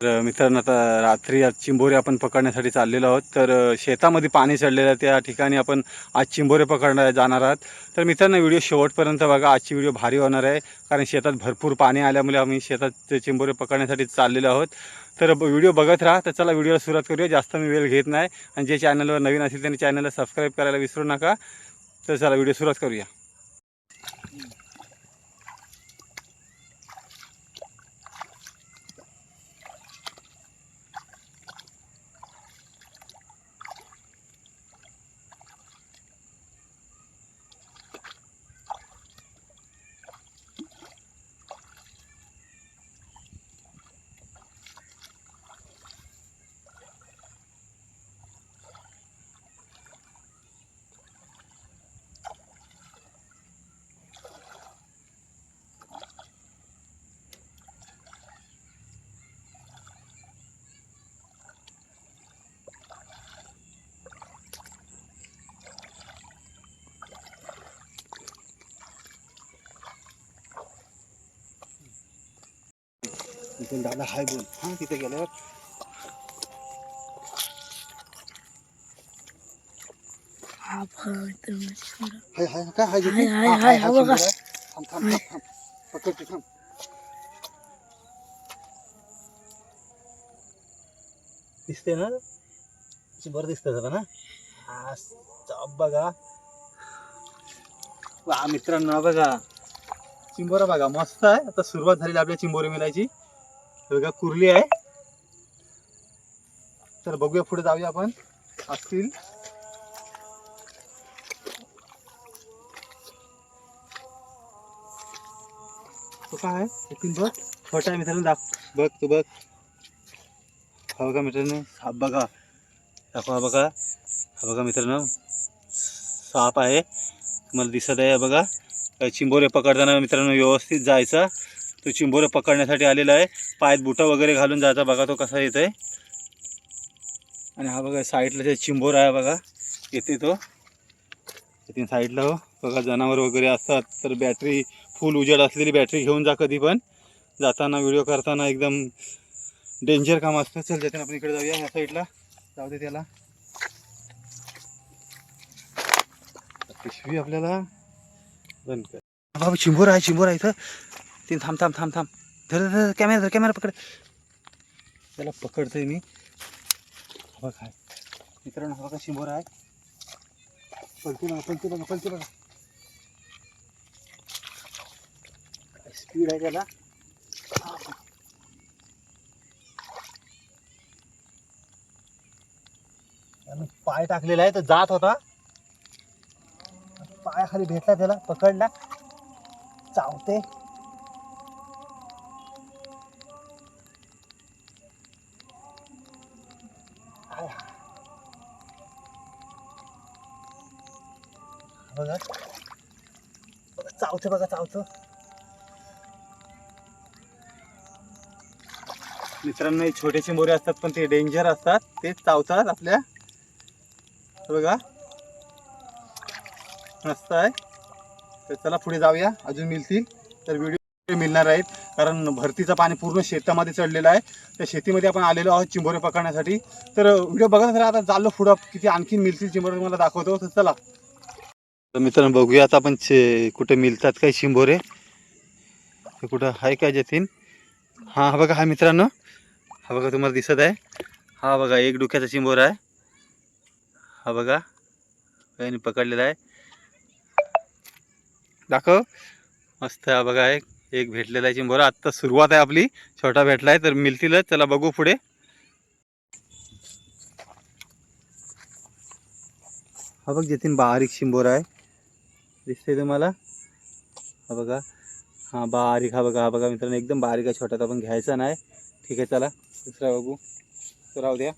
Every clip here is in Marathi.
तर मित्रांनो आता रात्री आज चिंबोरे आपण पकडण्यासाठी चाललेलो आहोत. तर शेतामध्ये पाणी चढलेलं आहे. त्या ठिकाणी आपण आज चिंबोरे पकडणार जाणार आहात. तर मित्रांनो व्हिडिओ शेवटपर्यंत बघा. आजची व्हिडिओ भारी होणार आहे. कारण शेतात भरपूर पाणी आल्यामुळे आम्ही शेतात चिंबोरे पकडण्यासाठी चाललेलो आहोत. तर व्हिडिओ बघत राहा. तर चला व्हिडिओला सुरुवात करूया. जास्त मी वेळ घेत नाही. आणि जे चॅनलवर नवीन असेल त्यांनी चॅनलला सबस्क्राईब करायला विसरू नका. तर चला व्हिडिओ सुरुवात करूया. इथून दादा हाय बोल हां तिथे गेल्यावर हा हाय हाय काय हाय हाय, हाय, हाय, हा बघा. थांब थांब थांब थांब पकडते थांब दिसते ना बरं दिसतं सगळं ना हा बघा वा मित्रांनो हा बघा चिंबोरा बघा मस्त आहे आता सुरुवात झालेली आपल्या चिंबोरी मिलायची हे बघा कुर्ली आहे. तर बघूया पुढे जाऊया आपण. असतील. तो काय आहे? बघ. छोटा आहे मित्रांनो दाख बघ तू बघ. हा बघा मित्रांनो साप बघा. दाखवा बघा. हा बघा मित्रांनो. साप आहे. मला दिसत आहे बघा. चिंबोरे पकडताना मित्रांनो व्यवस्थित जायचा. तो चिंबोरे पकडण्यासाठी आलेला आहे. पायात बुटा वगैरे घालून जायचा बघा तो कसा येत आहे आणि हा बघा साईडला जे चिंबोर आहे बघा येते तो. येते साईडला हो. बघा जनावर वगैरे असतात तर बॅटरी फुल उजेड असलेली बॅटरी घेऊन जा कधी पण. जाताना व्हिडिओ करताना एकदम डेंजर काम असतं. चल जाते आपण इकडे जाऊया ह्या साईडला. जाऊ दे त्याला. पिशवी आपल्याला बंद कर. बाबा चिंबोर आहे चिंबोर आहे इथं. ते थांब थांब थांब थांब. धर धर, कॅमेरा धर कॅमेरा पकड. त्याला पकडतोय मी. हा बघ आहे मित्रांनो हा का चिंबोर आहे. पलती बघा पलती बघा पलती बघा. काय स्पीड आहे त्याला? पाय टाकलेला आहे तर जात होता. पायाखाली भेटला त्याला पकडला. चावते. चावतं बघा चावतं. मित्रांनो हे छोटेचे मोरे असतात पण ते डेंजर असतात. ते चावतात आपल्या. बघा. मस्त आहे. तर चला पुढे जाऊया. अजून मिळतील तर व्हिडिओ मिळणार आहेत. कारण भरतीचं पाणी पूर्ण शेतामध्ये चढलेलं आहे. त्या शेतीमध्ये आपण आलेलो आहोत चिंबोरे पकडण्यासाठी. तर व्हिडिओ बघत आता चाललो पुढं. किती आणखी मिळतील चिंबोरे मला दाखवतो. तर चला. तर मित्रांनो बघूया आता आपण चे- कुठे मिळतात काय चिंबोरे ते कुठं आहे का जतीन? हां हा बघा हा मित्रांनो. हा बघा तुम्हाला दिसत आहे. हा बघा एक डोक्याचा चिंबोरा आहे. हा बघा याने पकडलेला आहे. दाखव. मस्त आहे हा बघा एक एक भेटलेला आहे चिंबोरा आत्ता सुरुवात आहे आपली. छोटा भेटला आहे तर मिळतीलच. चला बघू पुढे. हा बघ जतीन बारीक चिंबोरा आहे. दिसते तुम्हाला? हा बघा. हा बारीक हा बघा हा बघा मित्रांनो एकदम बारीक आहे छोटा तर आपण घ्यायचा नाही. ठीक आहे चला दुसरा बघू. तो राहू द्या.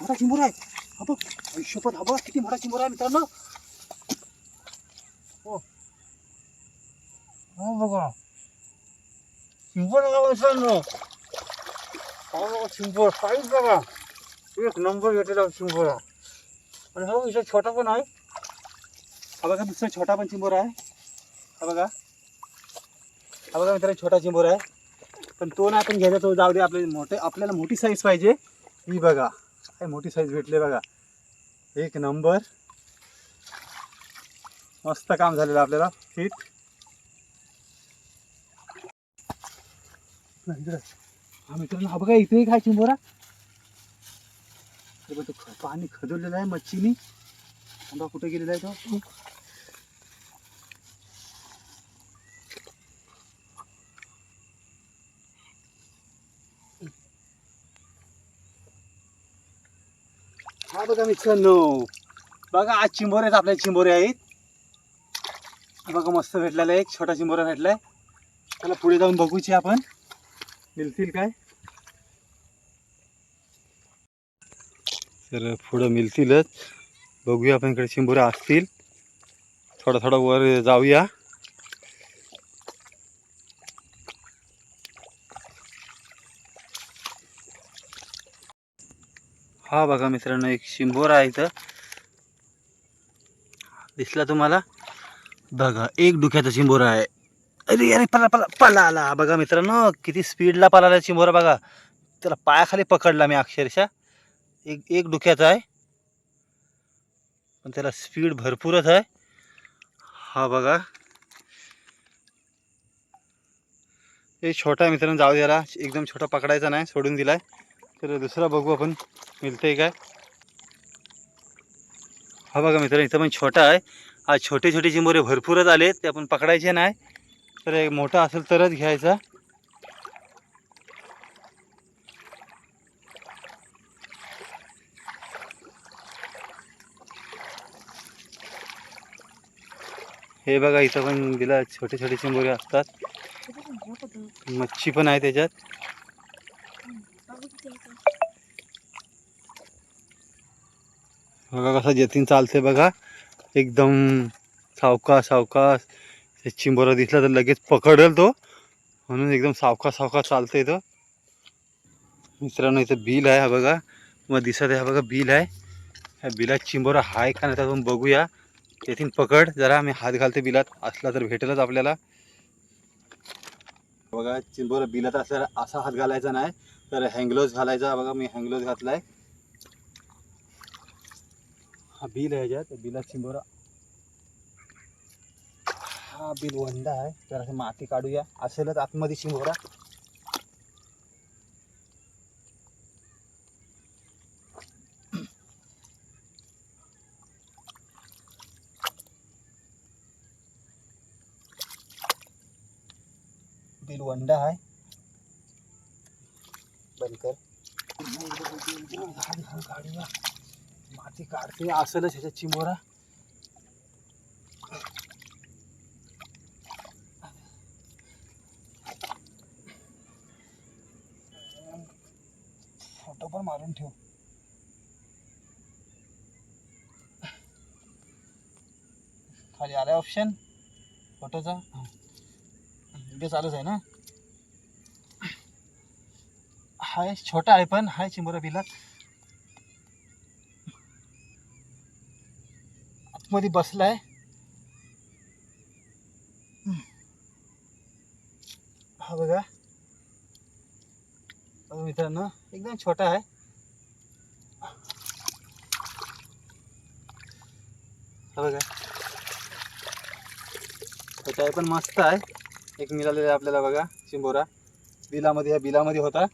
मोठा चिंबोरा आहे. अबो हा बघा किती मोठा चिंबूर आहे मित्रांनो. हो बघा. चिंबोर एक नंबर छोटा छोटा पण चिंबोरा आहे हा बघा हा बघा मित्रांनो छोटा तो नाही आपण तो जाऊ दे आपल्याला मोठे आपल्याला मोठी साईज पाहिजे ही बघा काय मोठी भेटले बघा एक नंबर मस्त काम आपल्याला फिट मित्रांनो हा बघा इथे काय चिंबोरा हे बघ, ख- पाणी खदवलेलं आहे मच्छीनी. आंबा कुठे गेलेला आहे तो? हा बघा मित्रांनो. बघा आज चिंबोरे आहेत आपल्या चिंबोरे आहेत. हा बघा मस्त भेटलेला आहे एक छोटा चिंबोरा भेटलाय. त्याला पुढे जाऊन बघूची आपण. मिळतील काय? तर पुढं मिळतीलच. बघूया आपण इकडे शिंबुरा असतील. थोडं थोडं वर जाऊया. हा बघा मित्रांनो एक शिंबोरा आहे इथं. दिसला तुम्हाला? बघा एक डुक्याचा शिंबोरा आहे. अरे अरे पला पला पला आला. बघा मित्रांनो किती स्पीडला पळाला चिंबोरा बघा. त्याला पायाखाली पकडला मी अक्षरशः. एक एक डुक्याचा आहे. पण त्याला स्पीड भरपूरच आहे. हा बघा. हे छोटा मित्रांनो जाऊ द्याला एकदम छोटा पकडायचा नाही सोडून दिलाय. तर दुसरा बघू आपण मिळतंय काय? हा बघा मित्रांनो इथं पण छोटा आहे. आज छोटे छोटे चिंबोरे भरपूरच आले ते आपण पकडायचे नाही. तर एक मोठा असेल तरच घ्यायचा. हे बघा इथं पण दिला छोटे छोटे चिंबोरे असतात. मच्छी पण आहे त्याच्यात. बघा कसं जतीन चालते बघा. एकदम सावकाश सावकाश. ते चिंबोरा दिसला तर लगेच पकडल तो. म्हणून एकदम सावका सावका चालतंय तो. मित्रांनो इथं बिल आहे हा बघा. मग दिसत आहे हा बघा बिल आहे. ह्या बिलात चिंबोरा आहे का नाही तर आपण बघूया. येथील पकड जरा मी हात घालते बिलात. असला तर भेटेलच आपल्याला. बघा चिंबोरा बिलात असला असा हात घालायचा नाही. तर हँगलोज घालायचा. बघा मी हँगलोज घातलाय. हा बिल आहे ह्याच्यात बिलात चिंबोरा हा बिलवंडा आहे. जरा माती काढूया. असेलच आतमध्ये चिंबोरा बिल वंडा आहे. बंद कर. घाल, घाल, काढूया. माती काढते. असेलच ह्याच्यात चिंबोरा खाली आलाय ऑप्शन फोटोचा व्हिडिओ चालूच आहे ना? हाय छोटा आहे पण. हाय चिंबोरा बिला आतमध्ये बसलाय. हा बघा. मित्रांनो एकदम छोटा आहे. बघा. छोटा आहे पण मस्त आहे. एक मिळालेला आहे आपल्याला बघा चिंबोरा बिलामध्ये ह्या बिलामध्ये होता.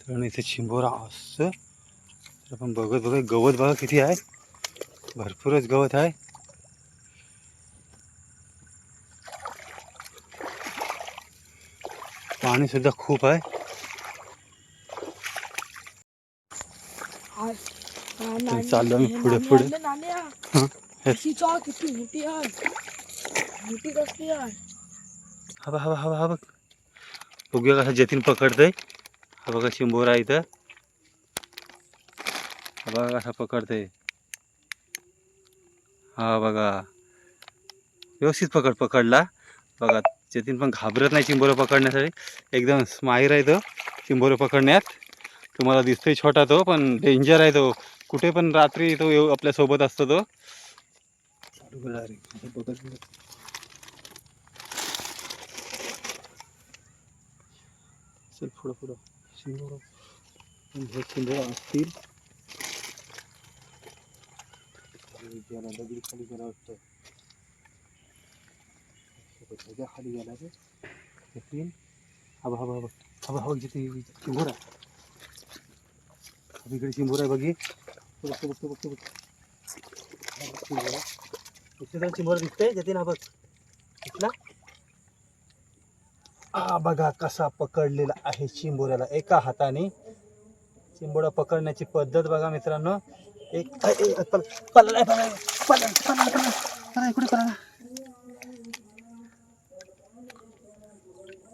तर इथे चिंबोरा असं. तर आपण बघत बघत गवत बघा किती आहे. भरपूरच गवत आहे. पाणीसुद्धा खूप आहे. चाललो आम्ही पुढे पुढे. हं, हे. आहे. मोठी कसली आहे. हा बघ हा बघ हा बघ हा बघ. बघूया कसा जतीन पकडतंय. हा बघा शिंबोरा आहे इथं. हा बघा कसा पकडतंय. हा बघा. व्यवस्थित पकड पकडला. बघा जतीन पण घाबरत नाही चिंबोरं पकडण्यासाठी. एकदम स्माहीर आहे तो चिंबोरं पकडण्यात. तुम्हाला दिसतोय छोटा तो पण डेंजर आहे तो. कुठे पण रात्री तो येऊ आपल्या सोबत असतो तो. चालू पुढं पुढं. असतील गेला दगडी खाली गेला वाटतं खाली गेला रे हे तीन हवा हवा हवा हवा जिथे आहे इकडे चिंबोर आहे बघी. बघतो बघतो बघतो बघतो बघ हा बघ दिसतंय जतीन ना बघ. दिसला हा बघा कसा पकडलेला आहे चिंबोऱ्याला. एका हाताने. चिंबोडा पकडण्याची पद्धत बघा मित्रांनो. एक पल्ला पल इकडे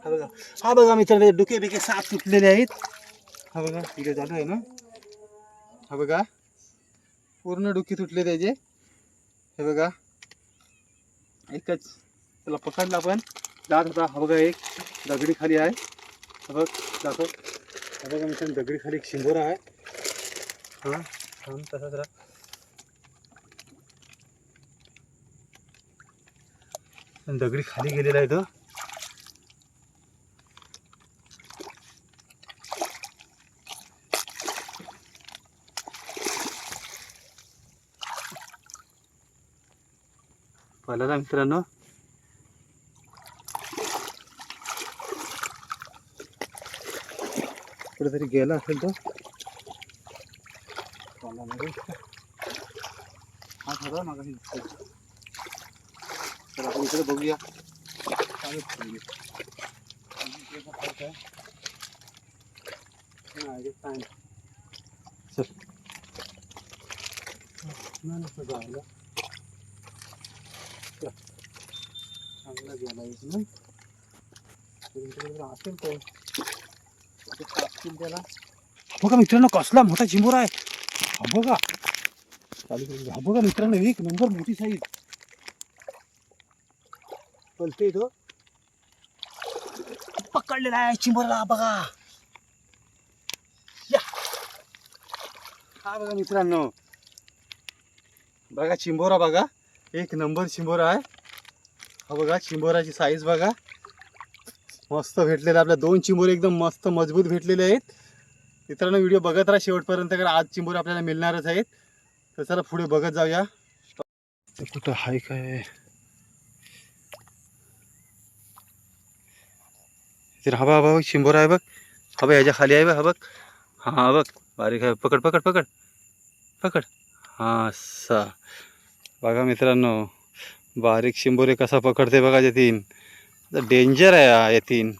हा बघा. हा बघा मित्रांनो डुके बिके साप तुटलेले आहेत. हा बघा इकडे चालू आहे ना. हा बघा. पूर्ण डुकी तुटले त्याचे. हे बघा. एकच. त्याला पकडला आपण. जात होता हा बघा एक. दगडी खाली आहे. हा बघ. दाखव. हा बघा मित्रांनो दगडी खाली एक शिंगोरा आहे. हा. थांब तसा जरा. दगडी खाली गेलेला आहे तो. पाहिला मित्रांनो कुठेतरी गेला असेल तो पाला नाही रे. हा खरा मागाशी दिसतोय. तर आपण इकडे बघूया चालूच ठेवूया. आणि इकडे काय काय? नाही रे, काय नाही. चल नाही नको जायला. चल. चांगला गेला असेल तो त्याला. बघा मित्रांनो कसला मोठा चिंबोरा आहे. बघा. हा बघा मित्रांनो एक नंबर मोठी साईज. पलते तो. पकडलेला आहे चिंबोराला बघा. या. हा बघा मित्रांनो. बघा चिंबोरा बघा. एक नंबर शिंबोर आहे. हा बघा चिंबोराची साईज बघा. मस्त भेटलेले आपल्या दोन चिंबोरे एकदम मस्त मजबूत भेटलेले आहेत. मित्रांनो व्हिडिओ बघत राहा शेवटपर्यंत कारण आज चिंबोरे आपल्याला मिळणारच आहेत. तर चला पुढे बघत जाऊया. कुठं हाय काय? इथे हा बघ हा बघ आहे बघ. हा बघ याच्या खाली आहे बघ हा बघ. हा बघ. बारीक आहे. पकड पकड पकड. पकड. हा असा बघा मित्रांनो बारीक शिंबोरे कसा पकडते बघा जतीन. डेंजर आहे हा यतीन.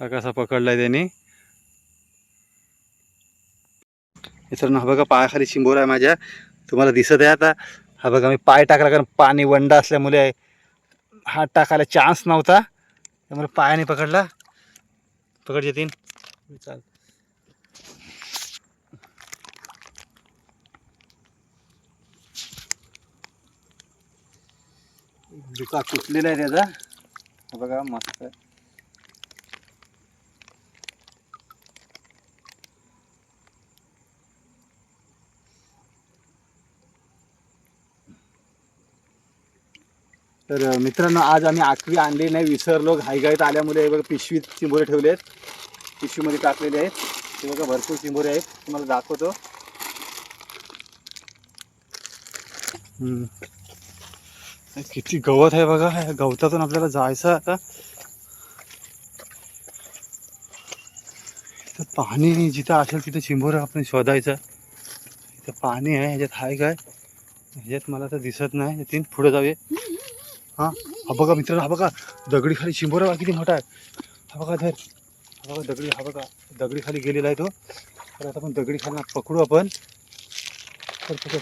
हा कसा पकडलाय त्यांनी. मित्रांनो हा बघा पायाखाली शिंबोर आहे माझ्या. तुम्हाला दिसत आहे आता. हा बघा मी पाय टाकला कारण पाणी वंडा असल्यामुळे हात टाकायला चान्स नव्हता. त्यामुळे पायाने पकडला. पकड येतीन चाल. दुका कुठलेला आहे त्याचा. बघा मस्त आहे. तर मित्रांनो आज आम्ही आखवी आणली नाही विसरलो घाईघाईत आल्यामुळे बघा पिशवीत चिंबोरे ठेवले आहेत पिशवीमध्ये टाकलेले आहेत. ते बघा भरपूर चिंबोरे आहेत. तुम्हाला दाखवतो. हम्म. किती गवत आहे बघा ह्या गवतातून आपल्याला जायचं आता. इथं पाणी जिथं असेल तिथं चिंबोर आपण शोधायचं. इथं पाणी आहे ह्याच्यात आहे काय? ह्याच्यात मला तर दिसत नाही. तीन पुढे जाऊया. हां हा बघा मित्रांनो हा बघा दगडी खाली चिंबोरा बघा किती मोठा आहे. हा बघा धर हा बघा दगडी हा बघा दगडी खाली गेलेला आहे तो. तर आता आपण दगडी खाली पकडू आपण. तर पकड.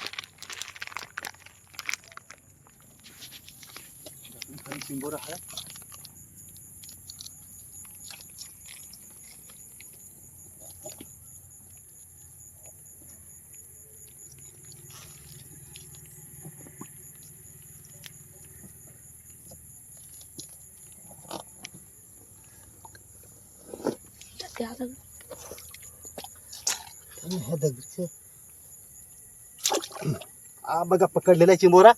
दगडी खाली चिंबोरा आहे हा बघा पकडलेला चिंबोरा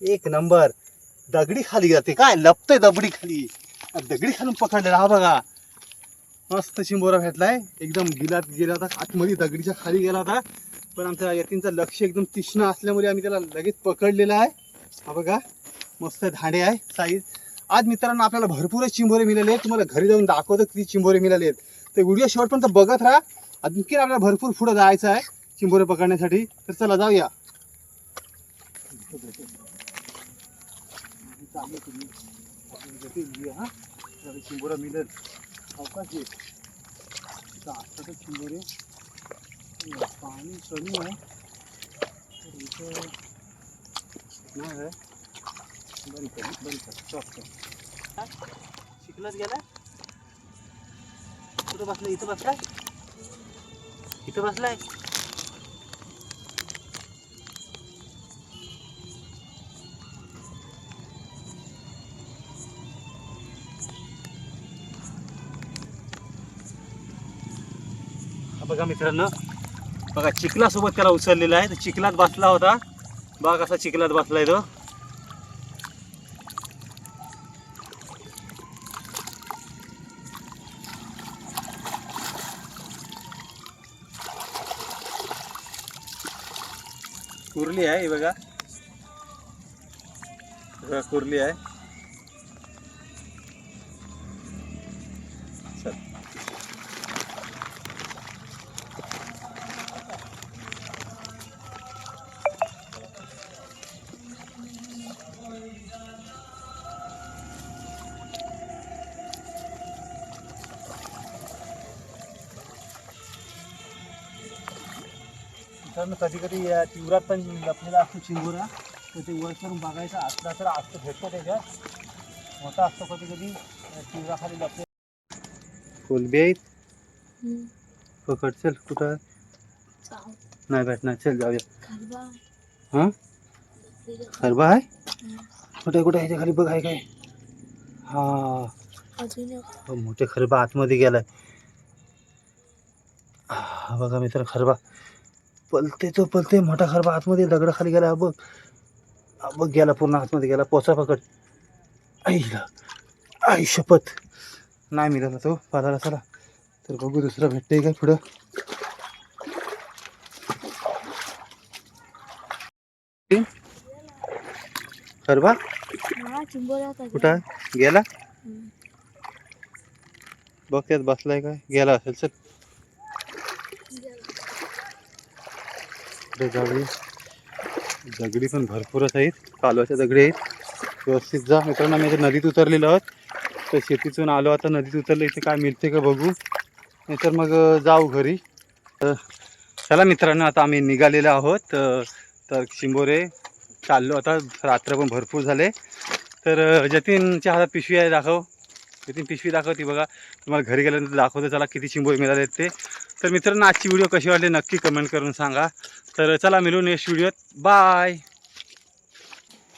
एक नंबर दगडी खाली जाते काय? लपतंय दगडी खाली. दगडी खालून पकडलेला हा बघा. मस्त चिंबोरा भेटलाय एकदम गिलात गेला होता. आतमध्ये दगडीच्या खाली गेला होता. पण आमच्या यतींचं लक्ष एकदम तीक्ष्ण असल्यामुळे आम्ही त्याला लगेच पकडलेला आहे. हा बघा. मस्त धाडे आहे. साईज. आज मित्रांनो आपल्याला भरपूरच चिंबोरे मिळाले आहेत तुम्हाला घरी जाऊन दाखवतो किती चिंबोरे मिळाले आहेत तर व्हिडिओ शेवटपर्यंत बघत राहा. आणखी आपल्याला भरपूर पुढं जायचं आहे चिंबोरे पकडण्यासाठी. तर चला जाऊया. चिंबोरा मिळेल अवकाश आहे इथं असतातच चिंबोरे पाणी कमी आहे तर इथं नाही आहे बरी कर बरी कर चॉप कर शिकलाच गेला कुठं बसला इथं बसलाय इथं बसलाय बघा मित्रांनो. बघा चिखलासोबत त्याला उचललेला आहे. तो चिखलात बसला होता. बघा कसा चिखलात बसलाय तो. कुर्ली आहे बघा. बघा कुर्ली आहे. मित्रांनो कधी कधी या तिवरात पण लपलेला असतो चिंबोरा तर ते वर करून बघायचा असला तर असतो भेटतो त्याच्यात. मोठा असतो कधी कधी तिवराखाली लपले कोलबी आहेत. पकड चल कुठं. नाही भेटणार चल जाऊया. खरबा. हां? खरबा आहे. कुठे कुठे ह्याच्या खाली बघ आहे काय? हा. हो, मोठे खरबा आतमध्ये गेलाय. हा बघा मित्र खरबा. पलते तो पलते मोठा खरबा आतमध्ये दगड खाली गेला बघ. बघ गेला पूर्ण आतमध्ये गेला. पोचा पकड. आईला. आई शपथ. नाही मिळाला तो. पालाला चला. तर बघू दुसरा भेटतंय काय पुढं? खरबा? हा कुठं? गेला. बघ त्यात बसलाय काय गेला असेल चल. इकडे जाऊया दगडी पण भरपूरच आहेत. कालवाच्या दगडी आहेत. व्यवस्थित जा. मित्रांनो आम्ही आता नदीत उतरलेलो आहोत. तर शेतीतून आलो. आता नदीत उतरलं इथे काय मिळते का बघू. नाहीतर मग जाऊ घरी. तर चला मित्रांनो आता आम्ही निघालेलो आहोत. तर शिंबोरे चाललो. आता रात्र पण भरपूर झाले. तर जतीनच्या हातात पिशवी आहे दाखव. जतीन पिशवी दाखव ती बघा. तुम्हाला घरी गेल्यानंतर दाखवतो. चला किती चिंबोरे मिळाले ते. तर मित्रांनो आजची व्हिडिओ कशी वाटली नक्की कमेंट करून सांगा. तर चला मिळू नेक्स्ट व्हिडिओत बाय.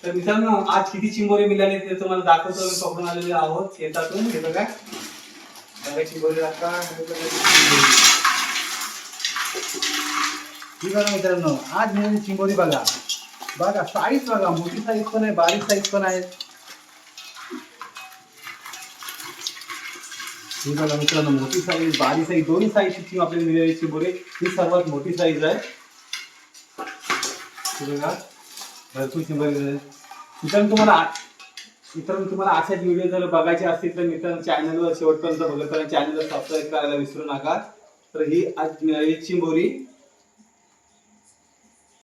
तर मित्रांनो आज किती चिंबोरे मिळाले ते तुम्हाला दाखवतो. आम्ही पकडून आलेले आहोत. शेतातून हे बघा. बघा चिंबोरे दाखवा चिंबोरी. ही बघा मित्रांनो आज मिळाली चिंबोरी बघा. बघा साईज बघा. मोठी साईज पण आहे बारीक साईज पण आहे. ही बघा मित्रांनो मोठी साईज बारीक साईज दोन्ही साईजची आपल्याला मिळाली चिंबोरे. ही सर्वात मोठी साईज आहे. हे बघा भरपूर चिंबोरी मित्रांनो तुम्हाला मित्रांनो तुम्हाला अशाच व्हिडिओ जर बघायचे असतील तर मित्रांनो चॅनलवर शेवटपर्यंत बघत चॅनलला सबस्क्राईब करायला विसरू नका. तर ही आज चिंबोरी.